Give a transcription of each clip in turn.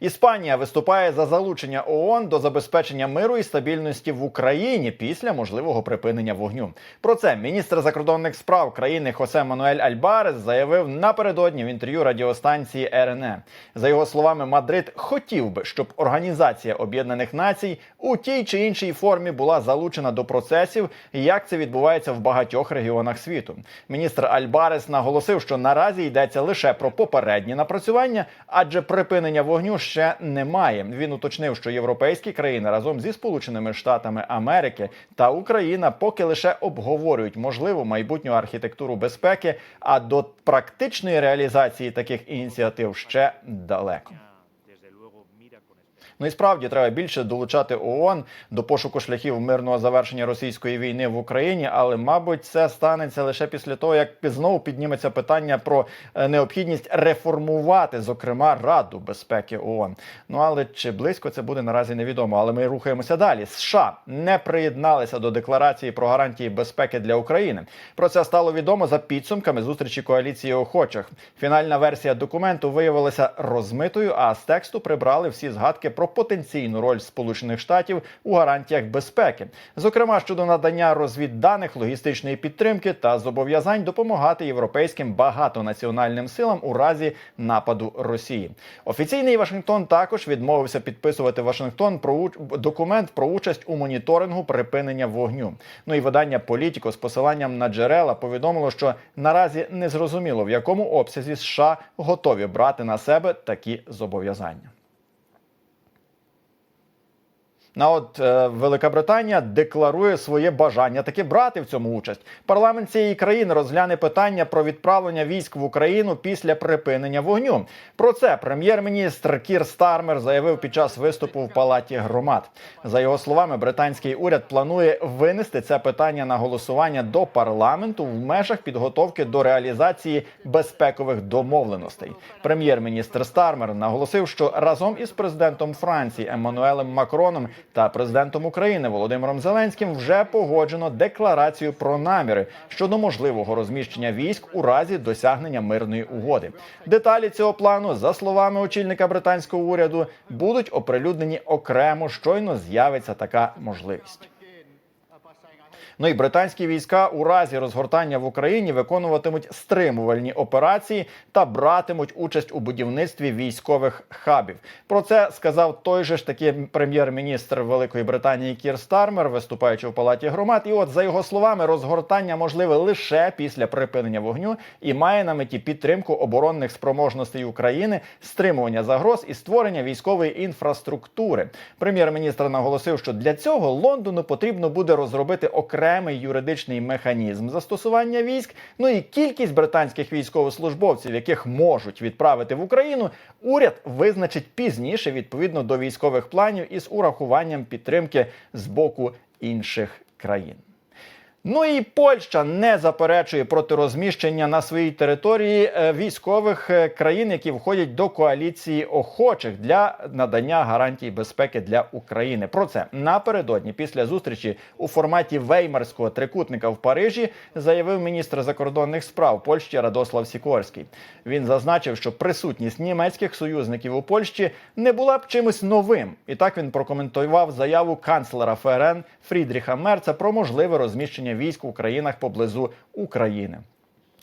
Іспанія виступає за залучення ООН до забезпечення миру і стабільності в Україні після можливого припинення вогню. Про це міністр закордонних справ країни Хосе Мануель Альбарес заявив напередодні в інтерв'ю радіостанції РНЕ. За його словами, Мадрид хотів би, щоб Організація Об'єднаних Націй у тій чи іншій формі була залучена до процесів, як це відбувається в багатьох регіонах світу. Міністр Альбарес наголосив, що наразі йдеться лише про попередні напрацювання, адже припинення вогню ще немає. Він уточнив, що європейські країни разом зі Сполученими Штатами Америки та Україна поки лише обговорюють можливу майбутню архітектуру безпеки, а до практичної реалізації таких ініціатив ще далеко. Ну і справді треба більше долучати ООН до пошуку шляхів мирного завершення російської війни в Україні, але мабуть це станеться лише після того, як знову підніметься питання про е, необхідність реформувати, зокрема Раду безпеки ООН. Ну але чи близько це буде наразі невідомо. Але ми рухаємося далі. США не приєдналися до декларації про гарантії безпеки для України. Про це стало відомо за підсумками зустрічі коаліції охочих. Фінальна версія документу виявилася розмитою, а з тексту прибрали всі згадки про потенційну роль Сполучених Штатів у гарантіях безпеки, зокрема щодо надання розвідданих, логістичної підтримки та зобов'язань допомагати європейським багатонаціональним силам у разі нападу Росії. Офіційний Вашингтон також відмовився підписувати Вашингтон про уч- документ про участь у моніторингу припинення вогню. Ну і видання Політіко з посиланням на джерела повідомило, що наразі не зрозуміло в якому обсязі США готові брати на себе такі зобов'язання. На от е, Велика Британія декларує своє бажання таки брати в цьому участь. Парламент цієї країни розгляне питання про відправлення військ в Україну після припинення вогню. Про це прем'єр-міністр Кір Стармер заявив під час виступу в палаті громад. За його словами, британський уряд планує винести це питання на голосування до парламенту в межах підготовки до реалізації безпекових домовленостей. Прем'єр-міністр Стармер наголосив, що разом із президентом Франції Еммануелем Макроном та президентом України Володимиром Зеленським вже погоджено декларацію про наміри щодо можливого розміщення військ у разі досягнення мирної угоди. Деталі цього плану, за словами очільника британського уряду, будуть оприлюднені окремо. Щойно з'явиться така можливість. Ну і британські війська у разі розгортання в Україні виконуватимуть стримувальні операції та братимуть участь у будівництві військових хабів. Про це сказав той же ж таки прем'єр-міністр Великої Британії Кір Стармер, виступаючи в палаті громад. І от за його словами, розгортання можливе лише після припинення вогню і має на меті підтримку оборонних спроможностей України, стримування загроз і створення військової інфраструктури. Прем'єр-міністр наголосив, що для цього Лондону потрібно буде розробити окремий юридичний механізм застосування військ. Ну і кількість британських військовослужбовців, яких можуть відправити в Україну, уряд визначить пізніше відповідно до військових планів із урахуванням підтримки з боку інших країн. Ну і Польща не заперечує проти розміщення на своїй території е, військових е, країн, які входять до коаліції охочих для надання гарантій безпеки для України. Про це напередодні після зустрічі у форматі Веймарського трикутника в Парижі заявив міністр закордонних справ Польщі Радослав Сікорський. Він зазначив, що присутність німецьких союзників у Польщі не була б чимось новим. І так він прокоментував заяву канцлера ФРН Фрідріха Мерца про можливе розміщення військ у країнах поблизу України.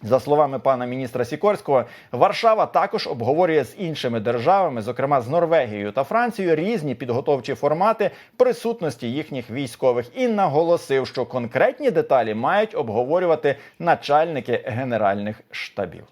За словами пана міністра Сікорського, Варшава також обговорює з іншими державами, зокрема з Норвегією та Францією, різні підготовчі формати присутності їхніх військових і наголосив, що конкретні деталі мають обговорювати начальники генеральних штабів.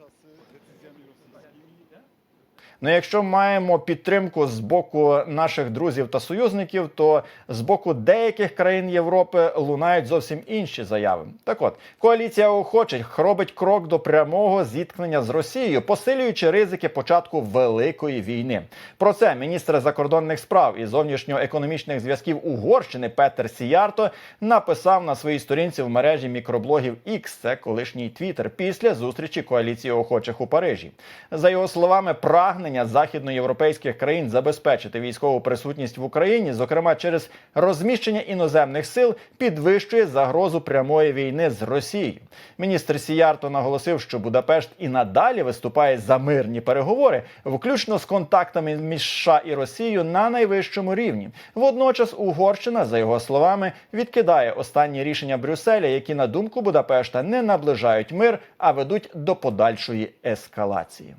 Ну, якщо маємо підтримку з боку наших друзів та союзників, то з боку деяких країн Європи лунають зовсім інші заяви. Так от коаліція охочих робить крок до прямого зіткнення з Росією, посилюючи ризики початку великої війни. Про це міністр закордонних справ і зовнішньоекономічних зв'язків Угорщини Петер Сіярто написав на своїй сторінці в мережі мікроблогів X, це колишній Твіттер, після зустрічі коаліції охочих у Парижі. За його словами, прагнення прагнення західноєвропейських країн забезпечити військову присутність в Україні, зокрема через розміщення іноземних сил, підвищує загрозу прямої війни з Росією. Міністр Сіярто наголосив, що Будапешт і надалі виступає за мирні переговори, включно з контактами між США і Росією на найвищому рівні. Водночас Угорщина, за його словами, відкидає останні рішення Брюсселя, які на думку Будапешта не наближають мир, а ведуть до подальшої ескалації.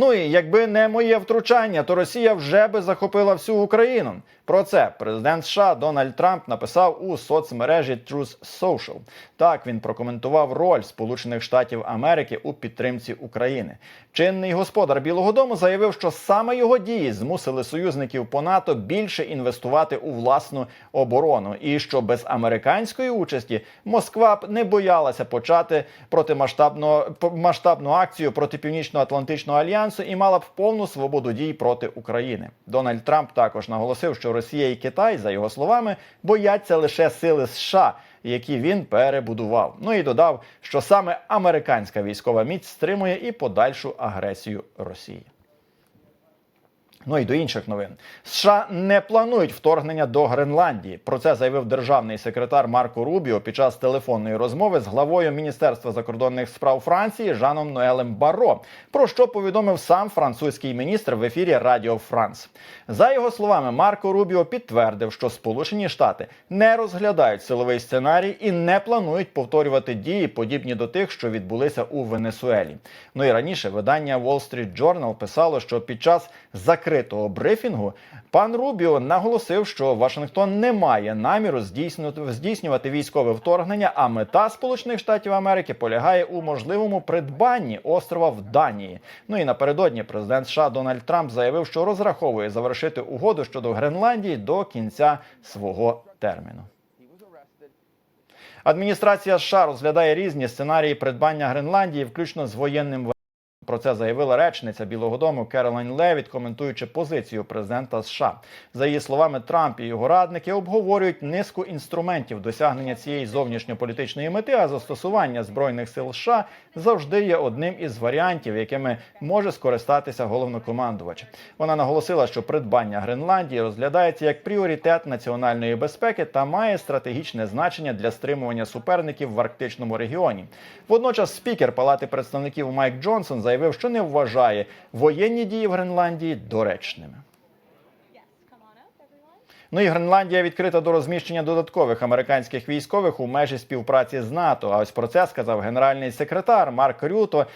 Ну і якби не моє втручання, то Росія вже би захопила всю Україну. Про це президент США Дональд Трамп написав у соцмережі Truth Social. Так він прокоментував роль Сполучених Штатів Америки у підтримці України. Чинний господар Білого Дому заявив, що саме його дії змусили союзників по НАТО більше інвестувати у власну оборону, і що без американської участі Москва б не боялася почати протимасштабну масштабну акцію проти Північно-Атлантичного альянсу і мала б повну свободу дій проти України. Дональд Трамп також наголосив, що Росія і Китай, за його словами, бояться лише сили США. Які він перебудував. Ну і додав, що саме американська військова міць стримує і подальшу агресію Росії. Ну і до інших новин. США не планують вторгнення до Гренландії. Про це заявив державний секретар Марко Рубіо під час телефонної розмови з главою Міністерства закордонних справ Франції Жаном Ноелем Барро, про що повідомив сам французький міністр в ефірі Радіо Франс. За його словами, Марко Рубіо підтвердив, що Сполучені Штати не розглядають силовий сценарій і не планують повторювати дії, подібні до тих, що відбулися у Венесуелі. Ну і раніше видання Wall Street Journal писало, що під час закритого брифінгу пан Рубіо наголосив, що Вашингтон не має наміру здійснювати, військове вторгнення, а мета Сполучених Штатів Америки полягає у можливому придбанні острова в Данії. Ну і напередодні президент США Дональд Трамп заявив, що розраховує завершити угоду щодо Гренландії до кінця свого терміну. Адміністрація США розглядає різні сценарії придбання Гренландії, включно з воєнним про це заявила речниця Білого Дому Керолайн Левіт, коментуючи позицію президента США. За її словами, Трамп і його радники обговорюють низку інструментів досягнення цієї зовнішньополітичної мети, а застосування збройних сил США завжди є одним із варіантів, якими може скористатися головнокомандувач. Вона наголосила, що придбання Гренландії розглядається як пріоритет національної безпеки та має стратегічне значення для стримування суперників в арктичному регіоні. Водночас, спікер Палати представників Майк Джонсон заявив, що не вважає воєнні дії в Гренландії доречними. Ну і Гренландія відкрита до розміщення додаткових американських військових у межі співпраці з НАТО. А ось про це сказав генеральний секретар Марк Рюто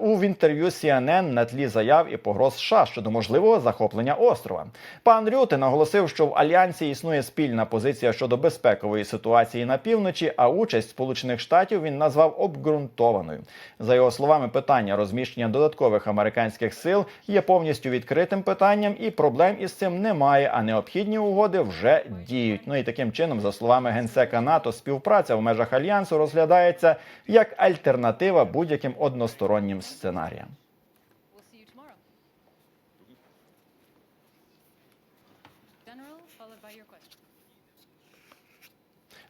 у інтерв'ю CNN на тлі заяв і погроз США щодо можливого захоплення острова. Пан Рюте наголосив, що в альянсі існує спільна позиція щодо безпекової ситуації на півночі, а участь Сполучених Штатів він назвав обґрунтованою. За його словами, питання розміщення додаткових американських сил є повністю відкритим питанням, і проблем із цим немає. А необхідні угоди вже діють. Ну і таким чином, за словами генсека НАТО, співпраця в межах альянсу розглядається як альтернатива будь-яким одностороннім сценаріям.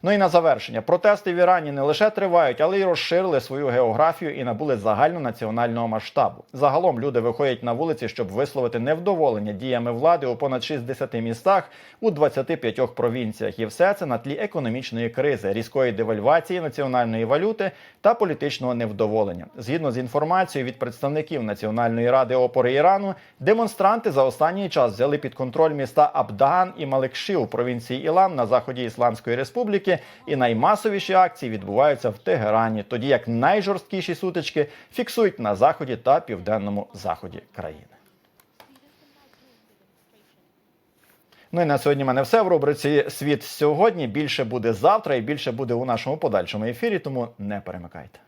Ну і на завершення протести в Ірані не лише тривають, але й розширили свою географію і набули загальнонаціонального масштабу. Загалом люди виходять на вулиці, щоб висловити невдоволення діями влади у понад 60 містах у 25 провінціях. І все це на тлі економічної кризи, різкої девальвації національної валюти та політичного невдоволення. Згідно з інформацією від представників Національної ради опори Ірану, демонстранти за останній час взяли під контроль міста Абдаган і Малекші у провінції Ілам на заході Ісламської республіки. І наймасовіші акції відбуваються в Тегерані, тоді як найжорсткіші сутички фіксують на заході та південному заході країни. Ну і на сьогодні в мене все в рубриці Світ сьогодні. Більше буде завтра і більше буде у нашому подальшому ефірі, тому не перемикайте.